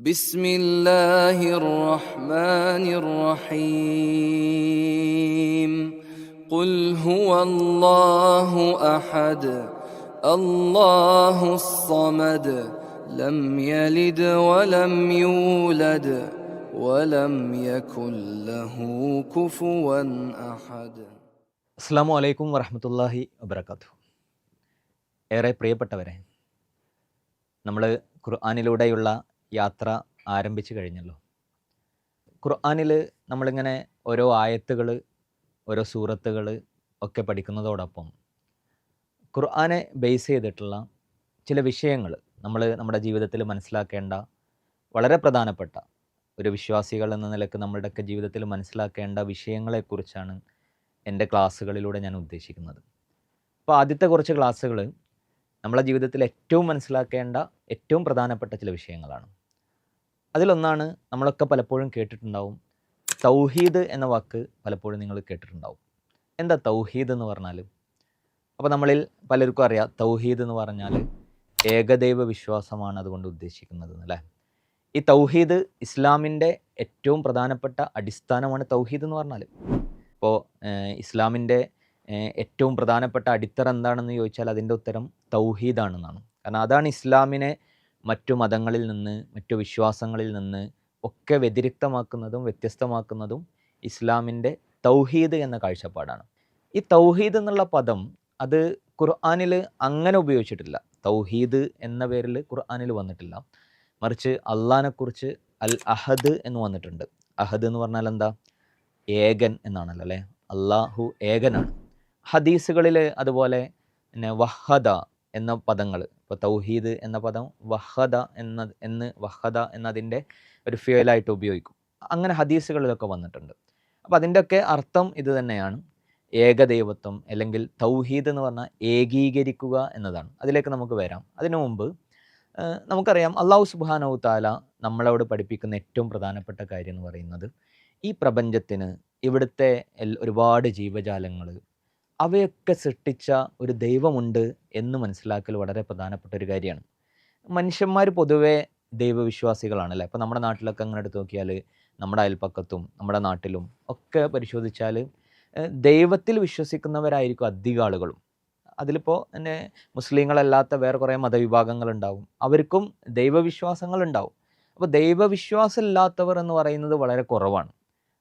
بسم الله الرحمن الرحيم قل هو الله احد الله الصمد لم يلد ولم يولد ولم يكن له كفوا احد അസ്സാം വലൈക്കും വറഹമത്തല്ലാഹി വബർക്കാത്തു ഏറെ പ്രിയപ്പെട്ടവരെ നമ്മൾ ഖുർആാനിലൂടെയുള്ള യാത്ര ആരംഭിച്ചു കഴിഞ്ഞല്ലോ. ഖുർആാനിൽ നമ്മളിങ്ങനെ ഓരോ ആയത്തുകൾ ഓരോ സൂറത്തുകൾ ഒക്കെ പഠിക്കുന്നതോടൊപ്പം ഖുർആാനെ ബേസ് ചെയ്തിട്ടുള്ള ചില വിഷയങ്ങൾ നമ്മൾ നമ്മുടെ ജീവിതത്തിൽ മനസ്സിലാക്കേണ്ട വളരെ പ്രധാനപ്പെട്ട ഒരു വിശ്വാസികൾ എന്ന നിലയ്ക്ക് നമ്മളുടെയൊക്കെ ജീവിതത്തിൽ മനസ്സിലാക്കേണ്ട വിഷയങ്ങളെക്കുറിച്ചാണ് എന്റെ ക്ലാസ്സുകളിലൂടെ ഞാൻ ഉദ്ദേശിക്കുന്നത്. അപ്പോൾ ആദ്യത്തെ കുറച്ച് ക്ലാസ്സുകൾ നമ്മളെ ജീവിതത്തിൽ ഏറ്റവും മനസ്സിലാക്കേണ്ട ഏറ്റവും പ്രധാനപ്പെട്ട ചില വിഷയങ്ങളാണ്. അതിലൊന്നാണ് നമ്മളൊക്കെ പലപ്പോഴും കേട്ടിട്ടുണ്ടാവും. തൗഹീദ് എന്ന വാക്ക് പലപ്പോഴും നിങ്ങൾ കേട്ടിട്ടുണ്ടാവും. എന്താ തൗഹീദ് എന്ന് പറഞ്ഞാൽ അപ്പോൾ നമ്മളിൽ പലർക്കും അറിയാം തൗഹീദ് എന്ന് പറഞ്ഞാൽ ഏകദൈവ വിശ്വാസമാണ് അതുകൊണ്ട് ഉദ്ദേശിക്കുന്നത് അല്ലേ? ഈ തൗഹീദ് ഇസ്ലാമിന്റെ ഏറ്റവും പ്രധാനപ്പെട്ട അടിസ്ഥാനമാണ് തൗഹീദ് എന്ന് പറഞ്ഞാൽ ഇപ്പോൾ ഇസ്ലാമിന്റെ ഏറ്റവും പ്രധാനപ്പെട്ട അടിത്തറ എന്താണെന്ന് ചോദിച്ചാൽ അതിന്റെ ഉത്തരം തൗഹീദാണെന്നാണ്. കാരണം അതാണ് ഇസ്ലാമിനെ മറ്റു മതങ്ങളിൽ നിന്ന് മറ്റു വിശ്വാസങ്ങളിൽ നിന്ന് ഒക്കെ വ്യതിരിക്തമാക്കുന്നതും വ്യത്യസ്തമാക്കുന്നതും ഇസ്ലാമിന്റെ തൗഹീദ് എന്ന കാഴ്ചപ്പാടാണ്. ഈ തൗഹീദ് എന്നുള്ള പദം അത് ഖുർആാനിൽ അങ്ങനെ ഉപയോഗിച്ചിട്ടില്ല. തൗഹീദ് എന്ന പേരിൽ ഖുർആാനിൽ വന്നിട്ടില്ല. മറിച്ച് അള്ളഹാനെക്കുറിച്ച് അൽ അഹദ് എന്ന് വന്നിട്ടുണ്ട്. അഹദ് എന്ന് പറഞ്ഞാൽ എന്താ? ഏകൻ എന്നാണല്ലോ അല്ലേ? അള്ളാഹു ഏകനാണ്. ഹദീസുകളിൽ അതുപോലെ പിന്നെ വഹദ എന്ന പദങ്ങൾ ഇപ്പോൾ തൗഹീദ് എന്ന പദം വഹദ എന്ന എന്ന് വഹദ എന്നതിന്റെ ഒരു ഫ്യുവലായിട്ട് ഉപയോഗിക്കും. അങ്ങനെ ഹദീസുകളിലൊക്കെ വന്നിട്ടുണ്ട്. അപ്പോൾ അതിന്റെയൊക്കെ അർത്ഥം ഇത് തന്നെയാണ്. ഏകദൈവത്വം അല്ലെങ്കിൽ തൗഹീദ് എന്ന് പറഞ്ഞാൽ ഏകീകരിക്കുക എന്നതാണ്. അതിലേക്ക് നമുക്ക് വരാം. അതിനു മുമ്പ് നമുക്കറിയാം അള്ളാഹു സുബാനവു താല നമ്മളോട് പഠിപ്പിക്കുന്ന ഏറ്റവും പ്രധാനപ്പെട്ട കാര്യം എന്ന് പറയുന്നത് ഈ പ്രപഞ്ചത്തിന് ഇവിടുത്തെ ഒരുപാട് ജീവജാലങ്ങൾ അവയൊക്കെ സൃഷ്ടിച്ച ഒരു ദൈവമുണ്ട് എന്ന് മനസ്സിലാക്കൽ വളരെ പ്രധാനപ്പെട്ട ഒരു കാര്യമാണ്. മനുഷ്യന്മാർ പൊതുവേ ദൈവവിശ്വാസികളാണ് അല്ലേ അപ്പോൾ നമ്മുടെ നാട്ടിലൊക്കെ അങ്ങനെ എടുത്ത് നോക്കിയാൽ നമ്മുടെ അയൽപ്പക്കത്തും നമ്മുടെ നാട്ടിലും ഒക്കെ പരിശോധിച്ചാൽ ദൈവത്തിൽ വിശ്വസിക്കുന്നവരായിരിക്കും അധിക ആളുകളും. അതിലിപ്പോൾ തന്നെ മുസ്ലിങ്ങളല്ലാത്ത വേറെ കുറേ മതവിഭാഗങ്ങളുണ്ടാവും. അവർക്കും ദൈവവിശ്വാസങ്ങൾ ഉണ്ടാവും അപ്പോൾ ദൈവവിശ്വാസമില്ലാത്തവർ എന്ന് പറയുന്നത് വളരെ കുറവാണ്.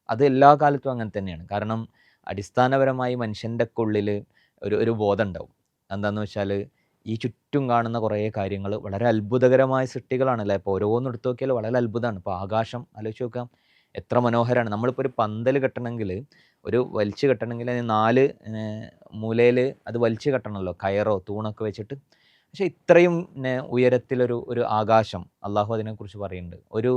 അത് എല്ലാ കാലത്തും അങ്ങനെ തന്നെയാണ്. കാരണം അടിസ്ഥാനപരമായി മനുഷ്യന്റെ ഉള്ളിൽ ഒരു ഒരു ബോധം ഉണ്ടാവും എന്താണെന്ന് വെച്ചാൽ ഈ ചുറ്റും കാണുന്ന കുറേ കാര്യങ്ങൾ വളരെ അത്ഭുതകരമായ സൃഷ്ടികളാണല്ലേ ഇപ്പോൾ ഓരോന്നും എടുത്തു നോക്കിയാൽ വളരെ അത്ഭുതമാണ്. ഇപ്പോൾ ആകാശം ആലോചിച്ച് നോക്കാം എത്ര മനോഹരമാണ്. നമ്മളിപ്പോൾ ഒരു പന്തൽ കെട്ടണമെങ്കിൽ ഒരു വലിച്ചു കെട്ടണമെങ്കിൽ അതിന് നാല് മൂലയിൽ അത് വലിച്ചു കെട്ടണമല്ലോ. കയറോ തൂണൊക്കെ വെച്ചിട്ട്. പക്ഷേ ഇത്രയും ഉയരത്തിലൊരു ഒരു ആകാശം അള്ളാഹു അതിനെക്കുറിച്ച് പറയുന്നുണ്ട്. ഒരു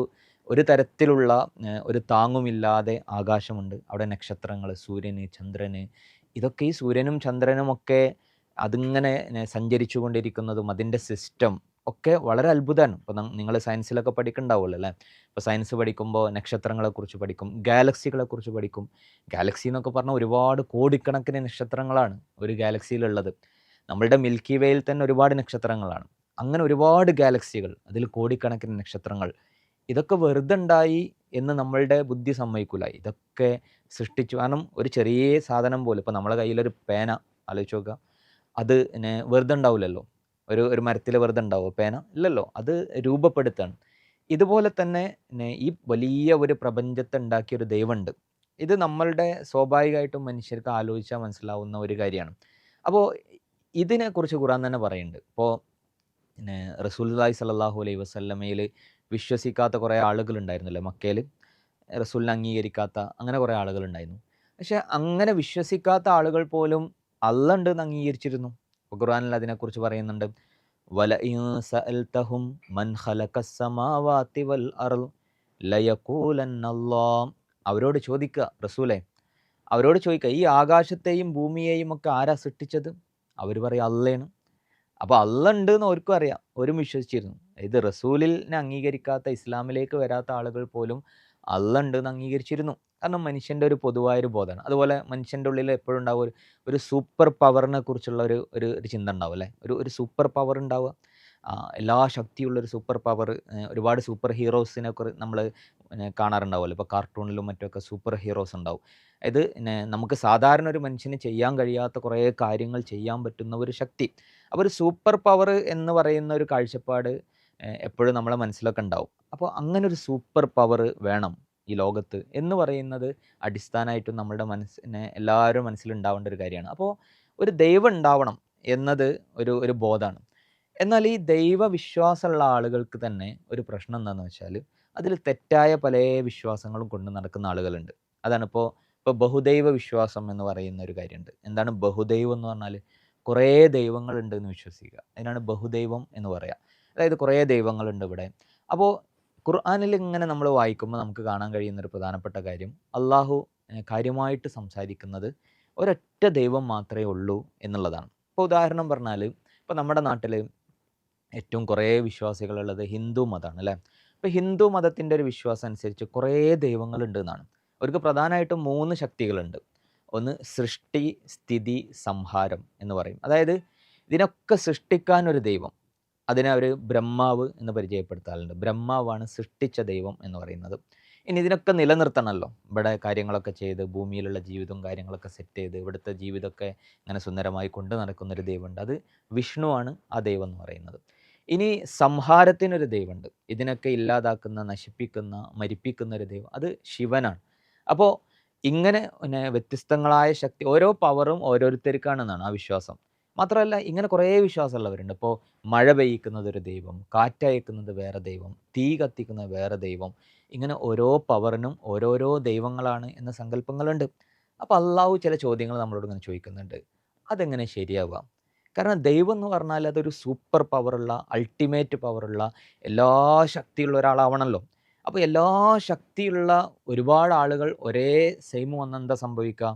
ഒരു തരത്തിലുള്ള ഒരു താങ്ങുമില്ലാതെ ആകാശമുണ്ട്. അവിടെ നക്ഷത്രങ്ങൾ സൂര്യന് ചന്ദ്രന്. ഇതൊക്കെ ഈ സൂര്യനും ചന്ദ്രനും ഒക്കെ അതിങ്ങനെ സഞ്ചരിച്ചു കൊണ്ടിരിക്കുന്നതും അതിന്റെ സിസ്റ്റം ഒക്കെ വളരെ അത്ഭുതമാണ്. ഇപ്പോൾ നിങ്ങൾ സയൻസിലൊക്കെ പഠിക്കണ്ടാവുള്ളൂ അല്ലേ? ഇപ്പോൾ സയൻസ് പഠിക്കുമ്പോൾ നക്ഷത്രങ്ങളെക്കുറിച്ച് പഠിക്കും ഗാലക്സികളെക്കുറിച്ച് പഠിക്കും. ഗാലക്സി എന്നൊക്കെ പറഞ്ഞാൽ ഒരുപാട് കോടിക്കണക്കിന് നക്ഷത്രങ്ങളാണ് ഒരു ഗാലക്സിയിലുള്ളത്. നമ്മളുടെ മിൽക്കി വേയിൽ തന്നെ ഒരുപാട് നക്ഷത്രങ്ങളാണ്. അങ്ങനെ ഒരുപാട് ഗാലക്സികൾ അതിൽ കോടിക്കണക്കിന് നക്ഷത്രങ്ങൾ ഇതൊക്കെ വെറുതെ ഉണ്ടായി എന്ന് നമ്മളുടെ ബുദ്ധി സമ്മതിക്കില്ല ഇതൊക്കെ സൃഷ്ടിച്ചു. കാരണം ഒരു ചെറിയ സാധനം പോലും ഇപ്പോൾ നമ്മളെ കയ്യിലൊരു പേന ആലോചിച്ച് നോക്കുക. അത് വെറുതെ ഉണ്ടാവില്ലല്ലോ ഒരു ഒരു മരത്തിൽ വെറുതെ ഉണ്ടാവുമോ പേന? ഇല്ലല്ലോ. അത് രൂപപ്പെടുത്താണ്. ഇതുപോലെ തന്നെ ഈ വലിയ ഒരു പ്രപഞ്ചത്തെ ഉണ്ടാക്കിയ ഒരു ദൈവമുണ്ട്. ഇത് നമ്മളുടെ സ്വാഭാവികമായിട്ടും മനുഷ്യർക്ക് ആലോചിച്ചാൽ മനസ്സിലാവുന്ന ഒരു കാര്യമാണ്. അപ്പോൾ ഇതിനെക്കുറിച്ച് ഖുറാൻ തന്നെ പറയുന്നുണ്ട്. ഇപ്പോൾ പിന്നെ റസൂൽല്ലാഹി സല്ലല്ലാഹു അലൈഹി വസല്ലമയിൽ വിശ്വസിക്കാത്ത കുറേ ആളുകളുണ്ടായിരുന്നല്ലോ മക്കയിൽ റസൂലിനെ അംഗീകരിക്കാത്ത അങ്ങനെ കുറേ ആളുകളുണ്ടായിരുന്നു. പക്ഷേ അങ്ങനെ വിശ്വസിക്കാത്ത ആളുകൾ പോലും അല്ല ഉണ്ട് എന്ന് അംഗീകരിച്ചിരുന്നു. ഖുർആനിൽ അതിനെക്കുറിച്ച് പറയുന്നുണ്ട്. വല സഅൽതഹും മൻ വൽ അവരോട് ചോദിക്കുക റസൂലെ അവരോട് ചോദിക്കുക ഈ ആകാശത്തെയും ഭൂമിയെയും ഒക്കെ ആരാ സൃഷ്ടിച്ചത്? അവർ പറയും അല്ലേണ് അപ്പോൾ അല്ല ഉണ്ട് എന്ന് അവർക്കും അറിയാം. അവരും വിശ്വസിച്ചിരുന്നു. ഇത് റസൂലിനെ അംഗീകരിക്കാത്ത ഇസ്ലാമിലേക്ക് വരാത്ത ആളുകൾ പോലും അല്ല അംഗീകരിച്ചിരുന്നു. കാരണം മനുഷ്യന്റെ ഒരു പൊതുവായൊരു ബോധമാണ്. അതുപോലെ മനുഷ്യന്റെ ഉള്ളിൽ എപ്പോഴും ഉണ്ടാവും ഒരു ഒരു സൂപ്പർ പവറിനെ കുറിച്ചുള്ള ഒരു ഒരു ചിന്ത ഉണ്ടാവും അല്ലേ? ഒരു ഒരു സൂപ്പർ പവർ ഉണ്ടാവുക. എല്ലാ ശക്തിയുള്ളൊരു സൂപ്പർ പവർ ഒരുപാട് സൂപ്പർ ഹീറോസിനെ കുറിച്ച് നമ്മൾ കാണാറുണ്ടാവുമല്ലോ. ഇപ്പോൾ കാർട്ടൂണിലും മറ്റൊക്കെ സൂപ്പർ ഹീറോസ് ഉണ്ടാവും. ഇത് നമുക്ക് സാധാരണ ഒരു മനുഷ്യന് ചെയ്യാൻ കഴിയാത്ത കുറേ കാര്യങ്ങൾ ചെയ്യാൻ പറ്റുന്ന ഒരു ശക്തി. അപ്പോൾ ഒരു സൂപ്പർ പവർ എന്ന് പറയുന്ന ഒരു കാഴ്ചപ്പാട് എപ്പോഴും നമ്മളെ മനസ്സിലൊക്കെ ഉണ്ടാവും. അപ്പോൾ അങ്ങനെ ഒരു സൂപ്പർ പവർ വേണം ഈ ലോകത്ത് എന്ന് പറയുന്നത് അടിസ്ഥാനമായിട്ടും നമ്മുടെ മനസ്സിനെ എല്ലാവരും മനസ്സിലുണ്ടാവേണ്ട ഒരു കാര്യമാണ്. അപ്പോൾ ഒരു ദൈവം ഉണ്ടാവണം എന്നത് ഒരു ഒരു ബോധമാണ് എന്നാൽ ഈ ദൈവവിശ്വാസമുള്ള ആളുകൾക്ക് തന്നെ ഒരു പ്രശ്നം എന്താണെന്ന് വെച്ചാൽ അതിൽ തെറ്റായ പല വിശ്വാസങ്ങളും കൊണ്ട് നടക്കുന്ന ആളുകളുണ്ട്. അതാണ് ഇപ്പോൾ ഇപ്പോൾ ബഹുദൈവ വിശ്വാസം എന്ന് പറയുന്ന ഒരു കാര്യമുണ്ട്. എന്താണ് ബഹുദൈവം എന്ന് പറഞ്ഞാൽ കുറേ ദൈവങ്ങളുണ്ട് എന്ന് വിശ്വസിക്കുക. അതിനാണ് ബഹുദൈവം എന്ന് പറയുക അതായത് കുറേ ദൈവങ്ങളുണ്ട് ഇവിടെ. അപ്പോൾ ഖുർആാനിൽ ഇങ്ങനെ നമ്മൾ വായിക്കുമ്പോൾ നമുക്ക് കാണാൻ കഴിയുന്ന ഒരു പ്രധാനപ്പെട്ട കാര്യം അള്ളാഹു കാര്യമായിട്ട് സംസാരിക്കുന്നത് ഒരൊറ്റ ദൈവം മാത്രമേ ഉള്ളൂ എന്നുള്ളതാണ്. ഇപ്പോൾ ഉദാഹരണം പറഞ്ഞാൽ ഇപ്പോൾ നമ്മുടെ നാട്ടിൽ ഏറ്റവും കുറേ വിശ്വാസികളുള്ളത് ഹിന്ദു മതമാണ് അല്ലേ? അപ്പോൾ ഹിന്ദു മതത്തിന്റെ ഒരു വിശ്വാസം അനുസരിച്ച് കുറേ ദൈവങ്ങളുണ്ട് എന്നാണ്. അവർക്ക് പ്രധാനമായിട്ടും മൂന്ന് ശക്തികളുണ്ട്. ഒന്ന് സൃഷ്ടി സ്ഥിതി സംഹാരം എന്ന് പറയും. അതായത് ഇതിനൊക്കെ സൃഷ്ടിക്കാൻ ഒരു ദൈവം. അതിനെ അവർ ബ്രഹ്മാവ് എന്ന് പരിചയപ്പെടുത്താറുണ്ട്. ബ്രഹ്മാവാണ് സൃഷ്ടിച്ച ദൈവം എന്ന് പറയുന്നത്. ഇനി ഇതിനൊക്കെ നിലനിർത്തണമല്ലോ ഇവിടെ കാര്യങ്ങളൊക്കെ ചെയ്ത് ഭൂമിയിലുള്ള ജീവിതവും കാര്യങ്ങളൊക്കെ സെറ്റ് ചെയ്ത് ഇവിടുത്തെ ജീവിതമൊക്കെ ഇങ്ങനെ സുന്ദരമായി കൊണ്ട് നടക്കുന്നൊരു ദൈവമുണ്ട്. അത് വിഷ്ണുവാണ് ആ ദൈവം എന്ന് പറയുന്നത്. ഇനി സംഹാരത്തിനൊരു ദൈവമുണ്ട്. ഇതിനൊക്കെ ഇല്ലാതാക്കുന്ന നശിപ്പിക്കുന്ന മരിപ്പിക്കുന്ന ഒരു ദൈവം. അത് ശിവനാണ്. അപ്പോൾ ഇങ്ങനെ പിന്നെ വ്യത്യസ്തങ്ങളായ ശക്തി ഓരോ പവറും ഓരോരുത്തർക്കാണെന്നാണ് ആ വിശ്വാസം. മാത്രമല്ല ഇങ്ങനെ കുറേ വിശ്വാസമുള്ളവരുണ്ട്. ഇപ്പോൾ മഴ പെയ്യിക്കുന്നത് ഒരു ദൈവം കാറ്റയക്കുന്നത് വേറെ ദൈവം തീ കത്തിക്കുന്നത് വേറെ ദൈവം ഇങ്ങനെ ഓരോ പവറിനും ഓരോരോ ദൈവങ്ങളാണ് എന്ന സങ്കല്പങ്ങളുണ്ട്. അപ്പോൾ അള്ളാഹു ചില ചോദ്യങ്ങൾ നമ്മളോട് ഇങ്ങനെ ചോദിക്കുന്നുണ്ട്. അതെങ്ങനെ ശരിയാവുക? കാരണം ദൈവം എന്ന് പറഞ്ഞാൽ അതൊരു സൂപ്പർ പവറുള്ള അൾട്ടിമേറ്റ് പവറുള്ള എല്ലാ ശക്തിയുള്ള ഒരാളാവണമല്ലോ അപ്പോൾ എല്ലാ ശക്തിയുള്ള ഒരുപാട് ആളുകൾ ഒരേ സെയിം വന്നെന്താ സംഭവിക്കുക?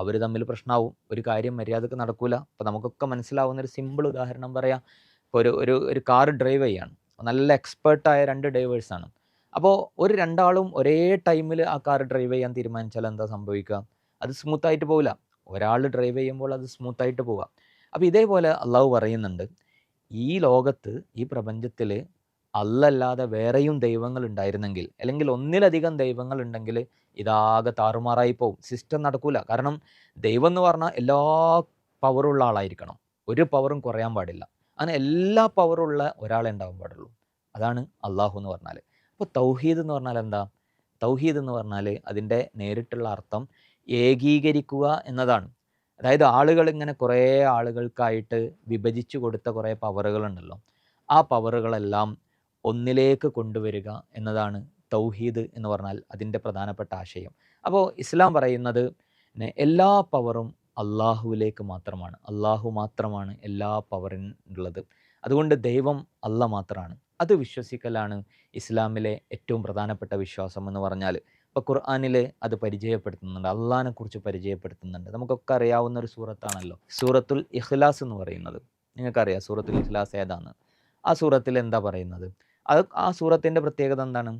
അവർ തമ്മിൽ പ്രശ്നമാവും ഒരു കാര്യം മര്യാദയ്ക്ക് നടക്കൂല. അപ്പോൾ നമുക്കൊക്കെ മനസ്സിലാവുന്ന ഒരു സിമ്പിൾ ഉദാഹരണം പറയാം. ഇപ്പോൾ ഒരു ഒരു ഒരു കാർ ഡ്രൈവ് ചെയ്യാണ്. നല്ല എക്സ്പേർട്ടായ രണ്ട് ഡ്രൈവേഴ്സാണ് അപ്പോൾ ഒരു രണ്ടാളും ഒരേ ടൈമിൽ ആ കാർ ഡ്രൈവ് ചെയ്യാൻ തീരുമാനിച്ചാൽ എന്താ സംഭവിക്കുക? അത് സ്മൂത്തായിട്ട് പോകില്ല ഒരാൾ ഡ്രൈവ് ചെയ്യുമ്പോൾ അത് സ്മൂത്തായിട്ട് പോവുക അപ്പോൾ ഇതേപോലെ അള്ളാഹു പറയുന്നുണ്ട്. ഈ ലോകത്ത് ഈ പ്രപഞ്ചത്തിൽ അല്ലല്ലാതെ വേറെയും ദൈവങ്ങൾ ഉണ്ടായിരുന്നെങ്കിൽ അല്ലെങ്കിൽ ഒന്നിലധികം ദൈവങ്ങൾ ഉണ്ടെങ്കിൽ ഇതാകെ താറുമാറായി പോകും സിസ്റ്റം നടക്കൂല. കാരണം ദൈവം എന്ന് പറഞ്ഞാൽ എല്ലാ പവറും പവറുള്ള ആളായിരിക്കണം. ഒരു പവറും കുറയാൻ പാടില്ല. അങ്ങനെ എല്ലാ പവറുള്ള ഒരാളെ ഉണ്ടാവാൻ പാടുള്ളൂ. അതാണ് അള്ളാഹു എന്ന് പറഞ്ഞാൽ അപ്പോൾ തൗഹീദ് എന്ന് പറഞ്ഞാൽ എന്താ? തൗഹീദ് എന്ന് പറഞ്ഞാൽ അതിന്റെ നേരിട്ടുള്ള അർത്ഥം ഏകീകരിക്കുക എന്നതാണ്. അതായത് ആളുകൾ ഇങ്ങനെ കുറേ ആളുകൾക്കായിട്ട് വിഭജിച്ചു കൊടുത്ത കുറേ പവറുകളുണ്ടല്ലോ ആ പവറുകളെല്ലാം ഒന്നിലേക്ക് കൊണ്ടുവരിക എന്നതാണ് തൗഹീദ് എന്ന് പറഞ്ഞാൽ അതിന്റെ പ്രധാനപ്പെട്ട ആശയം. അപ്പോൾ ഇസ്ലാം പറയുന്നത് എല്ലാ പവറും അള്ളാഹുവിലേക്ക് മാത്രമാണ്. അള്ളാഹു മാത്രമാണ് എല്ലാ പവറിനുള്ളത് അതുകൊണ്ട് ദൈവം അല്ല മാത്രമാണ്. അത് വിശ്വസിക്കലാണ് ഇസ്ലാമിലെ ഏറ്റവും പ്രധാനപ്പെട്ട വിശ്വാസം എന്ന് പറഞ്ഞാൽ. ഇപ്പോൾ ഖുർആാനിൽ അത് പരിചയപ്പെടുത്തുന്നുണ്ട്. അള്ളഹാനെ കുറിച്ച് പരിചയപ്പെടുത്തുന്നുണ്ട്. നമുക്കൊക്കെ അറിയാവുന്ന ഒരു സൂറത്താണല്ലോ. സൂറത്തുൽ ഇഖ്ലാസ് എന്ന് പറയുന്നത്. നിങ്ങൾക്കറിയാം സൂറത്തുൽ ഇഖ്ലാസ് ഏതാണ്? ആ സൂറത്തിൽ എന്താ പറയുന്നത്? അത് ആ സൂറത്തിന്റെ പ്രത്യേകത എന്താണ്?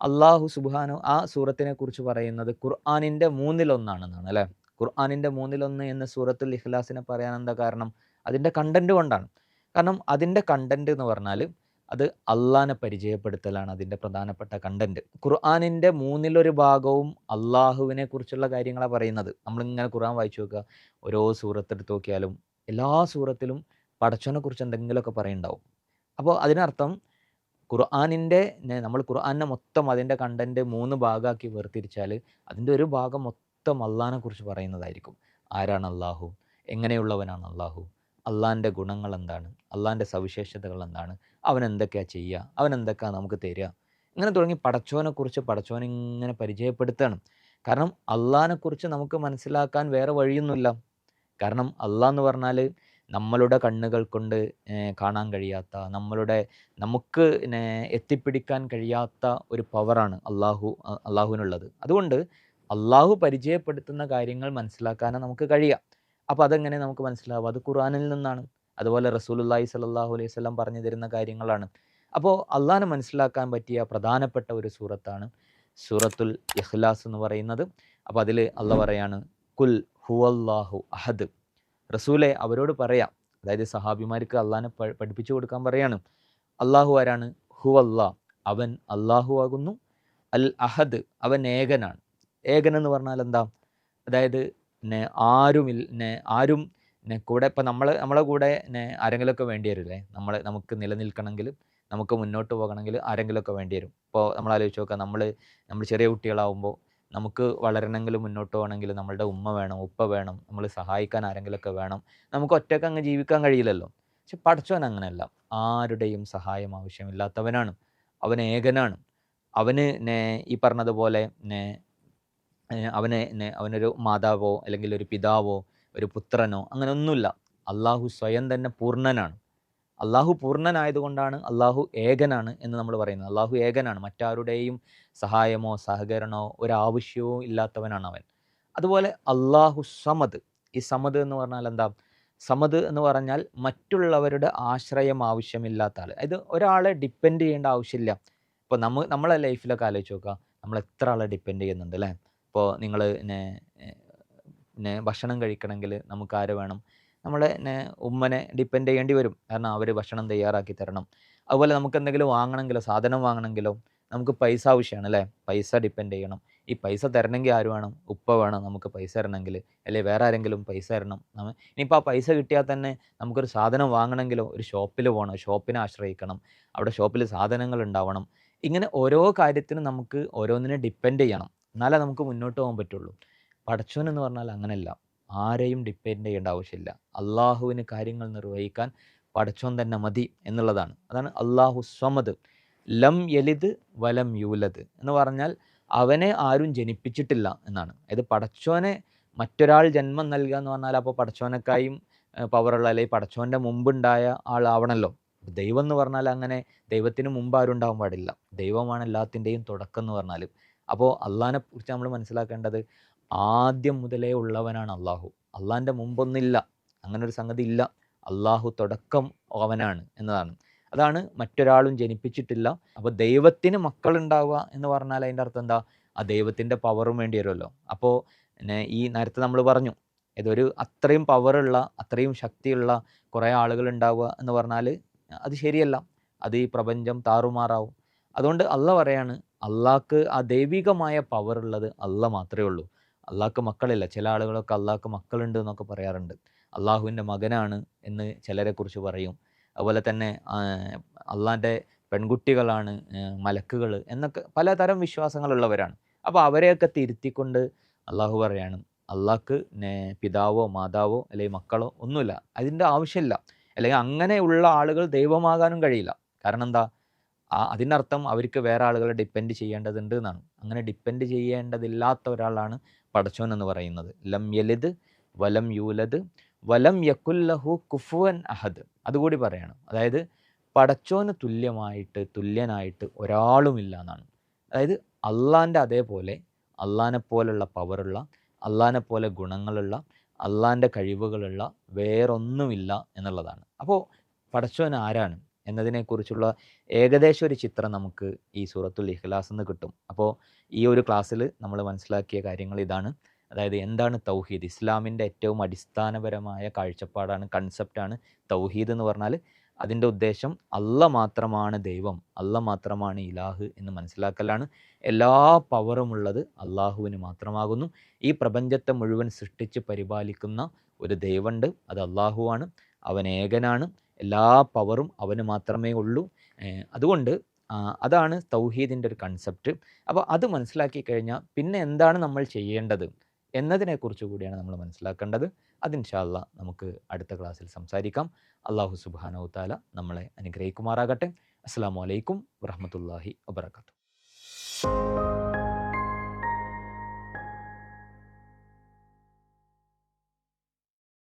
അള്ളാഹു സുബാനു ആ സൂറത്തിനെ കുറിച്ച് പറയുന്നത് ഖുർആാനിന്റെ മൂന്നിലൊന്നാണെന്നാണ് അല്ലേ? ഖുർആാനിന്റെ മൂന്നിലൊന്ന് എന്ന സൂറത്തുൽ ഇഖ്ലാസിനെ പറയാൻ എന്താ കാരണം? അതിന്റെ കണ്ടന്റ് കൊണ്ടാണ്. കാരണം അതിന്റെ കണ്ടന്റ് എന്ന് പറഞ്ഞാൽ അത് അള്ളാഹിനെ പരിചയപ്പെടുത്തലാണ് അതിന്റെ പ്രധാനപ്പെട്ട കണ്ടന്റ് ഖുർആാനിന്റെ മൂന്നിലൊരു ഭാഗവും അള്ളാഹുവിനെ കുറിച്ചുള്ള കാര്യങ്ങളാണ് പറയുന്നത്. നമ്മളിങ്ങനെ ഖുർആൻ വായിച്ചു നോക്കുക. ഓരോ സൂറത്തെടുത്ത് നോക്കിയാലും എല്ലാ സൂറത്തിലും പടച്ചോനെ കുറിച്ച് എന്തെങ്കിലുമൊക്കെ പറയുന്നുണ്ടാവും. അപ്പോൾ അതിനർത്ഥം ഖുർആാനിന്റെ നമ്മൾ ഖുർആാനെ മൊത്തം അതിന്റെ കണ്ടന്റ് മൂന്ന് ഭാഗമാക്കി വേർതിരിച്ചാൽ അതിന്റെ ഒരു ഭാഗം മൊത്തം അള്ളാഹിനെ കുറിച്ച് പറയുന്നതായിരിക്കും. ആരാണ് അള്ളാഹു? എങ്ങനെയുള്ളവനാണ് അള്ളാഹു? അള്ളാഹിന്റെ ഗുണങ്ങൾ എന്താണ്? അള്ളാഹിന്റെ സവിശേഷതകൾ എന്താണ്? അവൻ എന്തൊക്കെയാണ് ചെയ്യുക? അവൻ എന്തൊക്കെയാണ് നമുക്ക് തരിക? ഇങ്ങനെ തുടങ്ങി പടച്ചോനെക്കുറിച്ച് പടച്ചോനെ ഇങ്ങനെ പരിചയപ്പെടുത്തണം. കാരണം അള്ളാഹിനെക്കുറിച്ച് നമുക്ക് മനസ്സിലാക്കാൻ വേറെ വഴിയൊന്നുമില്ല. കാരണം അള്ളാഹ് എന്ന് പറഞ്ഞാൽ നമ്മളുടെ കണ്ണുകൾ കൊണ്ട് കാണാൻ കഴിയാത്ത നമ്മളുടെ നമുക്ക് എത്തിപ്പിടിക്കാൻ കഴിയാത്ത ഒരു പവറാണ് അള്ളാഹു അള്ളാഹുവിനുള്ളത്. അതുകൊണ്ട് അള്ളാഹു പരിചയപ്പെടുത്തുന്ന കാര്യങ്ങൾ മനസ്സിലാക്കാനും നമുക്ക് കഴിയാം. അപ്പോൾ അതെങ്ങനെ നമുക്ക് മനസ്സിലാവും? അത് ഖുറാനിൽ നിന്നാണ്. അതുപോലെ റസൂലുള്ളാഹി സലാഹു അലൈഹി സ്വലം പറഞ്ഞു തരുന്ന കാര്യങ്ങളാണ്. അപ്പോൾ അള്ളാഹിനെ മനസ്സിലാക്കാൻ പറ്റിയ പ്രധാനപ്പെട്ട ഒരു സൂറത്താണ് സൂറത്തുൽ ഇഖ്ലാസ് എന്ന് പറയുന്നത്. അപ്പോൾ അതിൽ അള്ള പറയാണ് കുൽ ഹുവല്ലാഹു അഹദ്. റസൂലെ അവരോട് പറയാം. അതായത് സഹാബിമാർക്ക് അള്ളാഹിനെ പഠിപ്പിച്ചു കൊടുക്കാൻ പറയാണ്. അള്ളാഹു ആരാണ്? ഹു അല്ലാ അവൻ അള്ളാഹു ആകുന്നു. അൽ അഹദ് അവൻ ഏകനാണ്. ഏകൻ എന്ന് പറഞ്ഞാൽ എന്താ? അതായത് ആരും ആരുമിൽ ആരും കൂടെ ഇപ്പം നമ്മൾ നമ്മളെ കൂടെ ആരെങ്കിലുമൊക്കെ വേണ്ടി വരില്ലേ? നമ്മൾ നമുക്ക് നിലനിൽക്കണമെങ്കിൽ നമുക്ക് മുന്നോട്ട് പോകണമെങ്കിൽ ആരെങ്കിലുമൊക്കെ വേണ്ടി വരും. ഇപ്പോൾ നമ്മൾ ആലോചിച്ച് നോക്കാം. നമ്മൾ നമ്മൾ ചെറിയ കുട്ടികളാവുമ്പോൾ നമുക്ക് വളരണമെങ്കിൽ മുന്നോട്ട് പോകണമെങ്കിൽ നമ്മളുടെ ഉമ്മ വേണം ഉപ്പ വേണം നമ്മൾ സഹായിക്കാൻ ആരെങ്കിലുമൊക്കെ വേണം. നമുക്ക് ഒറ്റയ്ക്ക് അങ്ങ് ജീവിക്കാൻ കഴിയില്ലല്ലോ. പക്ഷെ പഠിച്ചവൻ അങ്ങനെയല്ല. ആരുടെയും സഹായം ആവശ്യമില്ലാത്തവനാണ്. അവൻ ഏകനാണ്. അവന് ഈ പറഞ്ഞതുപോലെ അവനെ അവനൊരു മാതാവോ അല്ലെങ്കിൽ ഒരു പിതാവോ ഒരു പുത്രനോ അങ്ങനെ ഒന്നുമില്ല അള്ളാഹു സ്വയം തന്നെ പൂർണനാണ്. അള്ളാഹു പൂർണനായതുകൊണ്ടാണ് അള്ളാഹു ഏകനാണ് എന്ന് നമ്മൾ പറയുന്നത്. അള്ളാഹു ഏകനാണ്. മറ്റാരുടെയും സഹായമോ സഹകരണമോ ഒരാവശ്യവും ഇല്ലാത്തവനാണ് അവൻ അതുപോലെ അള്ളാഹു സമദ്. ഈ സമദ് എന്ന് പറഞ്ഞാൽ എന്താ? സമദ് എന്ന് പറഞ്ഞാൽ മറ്റുള്ളവരുടെ ആശ്രയം ആവശ്യമില്ലാത്ത ആൾ അതായത് ഒരാളെ ഡിപ്പെൻഡ് ചെയ്യേണ്ട ആവശ്യമില്ല. ഇപ്പോൾ നമ്മ നമ്മളെ ലൈഫിലൊക്കെ ആലോചിച്ച് നോക്കുക. നമ്മൾ എത്ര ആളെ ഡിപ്പെൻഡ് ചെയ്യുന്നുണ്ട് അല്ലേ? ഇപ്പോൾ നിങ്ങൾ പിന്നെ ഭക്ഷണം കഴിക്കണമെങ്കിൽ ആര് വേണം? നമ്മളെ ഉമ്മനെ ഡിപ്പെൻഡ് ചെയ്യേണ്ടി വരും. കാരണം അവർ ഭക്ഷണം തയ്യാറാക്കി തരണം. അതുപോലെ നമുക്ക് എന്തെങ്കിലും വാങ്ങണമെങ്കിലോ സാധനം വാങ്ങണമെങ്കിലോ നമുക്ക് പൈസ ആവശ്യമാണ് അല്ലേ? പൈസ ഡിപ്പെൻഡ് ചെയ്യണം. ഈ പൈസ തരണമെങ്കിൽ ആര് വേണം? ഉപ്പ വേണം നമുക്ക് പൈസ തരണമെങ്കിൽ. അല്ലെ? വേറെ ആരെങ്കിലും പൈസ തരണം. നമ്മൾ ഇനിയിപ്പോൾ ആ പൈസ കിട്ടിയാൽ തന്നെ നമുക്കൊരു സാധനം വാങ്ങണമെങ്കിലോ? ഒരു ഷോപ്പിൽ പോകണം. ഷോപ്പിനെ ആശ്രയിക്കണം. അവിടെ ഷോപ്പിൽ സാധനങ്ങൾ ഉണ്ടാവണം. ഇങ്ങനെ ഓരോ കാര്യത്തിനും നമുക്ക് ഓരോന്നിനെ ഡിപ്പെൻഡ് ചെയ്യണം. എന്നാലേ നമുക്ക് മുന്നോട്ട് പോകാൻ പറ്റുള്ളൂ. പടച്ചോൻ എന്ന് പറഞ്ഞാൽ അങ്ങനെയല്ല ആരെയും ഡിപ്പെൻഡ് ചെയ്യേണ്ട ആവശ്യമില്ല. അള്ളാഹുവിന് കാര്യങ്ങൾ നിർവഹിക്കാൻ പടച്ചോൻ തന്നെ മതി എന്നുള്ളതാണ്. അതാണ് അള്ളാഹു സ്വമത് ലം യലിദ് വലം യൂലത് എന്ന് പറഞ്ഞാൽ അവനെ ആരും ജനിപ്പിച്ചിട്ടില്ല എന്നാണ്. അതായത് പടച്ചോനെ മറ്റൊരാൾ ജന്മം നൽകുക എന്ന് പറഞ്ഞാൽ അപ്പോൾ പടച്ചോനക്കായും പവറുള്ള അല്ലെങ്കിൽ പടച്ചോന്റെ മുമ്പുണ്ടായ ആളാവണമല്ലോ ദൈവം എന്ന് പറഞ്ഞാൽ അങ്ങനെ ദൈവത്തിന് മുമ്പ് ആരും ഉണ്ടാവാൻ പാടില്ല. ദൈവമാണ് എല്ലാത്തിന്റെയും തുടക്കം എന്ന് പറഞ്ഞാൽ. അപ്പോൾ അള്ളാഹിനെ കുറിച്ച് നമ്മൾ മനസ്സിലാക്കേണ്ടത് ആദ്യം മുതലേ ഉള്ളവനാണ് അള്ളാഹു. അള്ളാഹിന്റെ മുമ്പൊന്നില്ല അങ്ങനെ ഒരു സംഗതി ഇല്ല. അള്ളാഹു തുടക്കം അവനാണ് എന്നതാണ്. അതാണ് മറ്റൊരാളും ജനിപ്പിച്ചിട്ടില്ല. അപ്പോൾ ദൈവത്തിന് മക്കളുണ്ടാവുക എന്ന് പറഞ്ഞാൽ അതിന്റെ അർത്ഥം എന്താ? ആ ദൈവത്തിന്റെ പവറും വേണ്ടി വരുമല്ലോ. അപ്പോൾ പിന്നെ ഈ നേരത്തെ നമ്മൾ പറഞ്ഞു ഇതൊരു അത്രയും പവറുള്ള അത്രയും ശക്തിയുള്ള കുറേ ആളുകൾ ഉണ്ടാവുക എന്ന് പറഞ്ഞാൽ അത് ശരിയല്ല. അത് ഈ പ്രപഞ്ചം താറുമാറാവും. അതുകൊണ്ട് അല്ല പറയാണ് അള്ളാഹ്ക്ക് ആ ദൈവികമായ പവർ ഉള്ളത് അല്ല മാത്രമേ ഉള്ളൂ. അള്ളാഹ്ക്ക് മക്കളില്ല. ചില ആളുകളൊക്കെ അള്ളാഹ്ക്ക് മക്കളുണ്ട് എന്നൊക്കെ പറയാറുണ്ട്. അള്ളാഹുവിന്റെ മകനാണ് എന്ന് ചിലരെക്കുറിച്ച് പറയും. അതുപോലെ തന്നെ അള്ളാന്റെ പെൺകുട്ടികളാണ് മലക്കുകൾ എന്നൊക്കെ പലതരം വിശ്വാസങ്ങളുള്ളവരാണ്. അപ്പോൾ അവരെയൊക്കെ തിരുത്തിക്കൊണ്ട് അള്ളാഹു പറയാണ് അള്ളാഹ്ക്ക് പിതാവോ മാതാവോ അല്ലെങ്കിൽ മക്കളോ ഒന്നുമില്ല. അതിന്റെ ആവശ്യമില്ല. അല്ലെങ്കിൽ അങ്ങനെയുള്ള ആളുകൾ ദൈവമാകാനും കഴിയില്ല. കാരണം എന്താ? അതിനർത്ഥം അവർക്ക് വേറെ ആളുകളെ ഡിപ്പെൻഡ് ചെയ്യേണ്ടതുണ്ട് എന്നാണ്. അങ്ങനെ ഡിപ്പെൻഡ് ചെയ്യേണ്ടതില്ലാത്ത ഒരാളാണ് പടച്ചോൻ എന്ന് പറയുന്നത്. ലം യലിദ് വലം യൂലദ് വലം യക്കുല്ലഹു കുഫുവൻ അഹദ്. അതുകൂടി പറയണം. അതായത് പടച്ചോന് തുല്യമായിട്ട് തുല്യനായിട്ട് ഒരാളുമില്ല എന്നാണ് അതായത് അള്ളാന്റെ അതേപോലെ അള്ളാനെ പോലുള്ള പവറുള്ള അള്ളാനെ പോലെ ഗുണങ്ങളുള്ള അള്ളാന്റെ കഴിവുകളുള്ള വേറൊന്നുമില്ല എന്നുള്ളതാണ്. അപ്പോൾ പടച്ചോൻ ആരാണ് എന്നതിനെക്കുറിച്ചുള്ള ഏകദേശം ഒരു ചിത്രം നമുക്ക് ഈ സൂറത്തുൽ ഇഖ്ലാസ് എന്ന് കിട്ടും. അപ്പോൾ ഈ ഒരു ക്ലാസ്സിൽ നമ്മൾ മനസ്സിലാക്കിയ കാര്യങ്ങൾ ഇതാണ്. അതായത് എന്താണ് തൗഹീദ്? ഇസ്ലാമിന്റെ ഏറ്റവും അടിസ്ഥാനപരമായ കാഴ്ചപ്പാടാണ് കൺസെപ്റ്റാണ് തൗഹീദ് എന്ന് പറഞ്ഞാൽ അതിന്റെ ഉദ്ദേശം അല്ല മാത്രമാണ് ദൈവം അല്ല മാത്രമാണ് ഇലാഹ് എന്ന് മനസ്സിലാക്കലാണ്. എല്ലാ പവറും ഉള്ളത് അള്ളാഹുവിന് മാത്രമാകുന്നു. ഈ പ്രപഞ്ചത്തെ മുഴുവൻ സൃഷ്ടിച്ച് പരിപാലിക്കുന്ന ഒരു ദൈവമുണ്ട്. അത് അള്ളാഹുവാണ് അവൻ ഏകനാണ്. എല്ലാ പവറും അവന് മാത്രമേ ഉള്ളൂ. അതുകൊണ്ട് അതാണ് തൗഹീദിന്റെ ഒരു കൺസെപ്റ്റ് അപ്പോൾ അത് മനസ്സിലാക്കി കഴിഞ്ഞാൽ പിന്നെ എന്താണ് നമ്മൾ ചെയ്യേണ്ടത്? എന്നതിനെക്കുറിച്ച് കൂടിയാണ് നമ്മൾ മനസ്സിലാക്കേണ്ടത്. അതിൻഷാല്ല നമുക്ക് അടുത്ത ക്ലാസ്സിൽ സംസാരിക്കാം. അള്ളാഹു സുബാനോ താല നമ്മളെ അനുഗ്രഹിക്കുമാറാകട്ടെ. അസ്സാം വലൈക്കും വറഹമത്തല്ലാഹി വാബർക്കാത്തു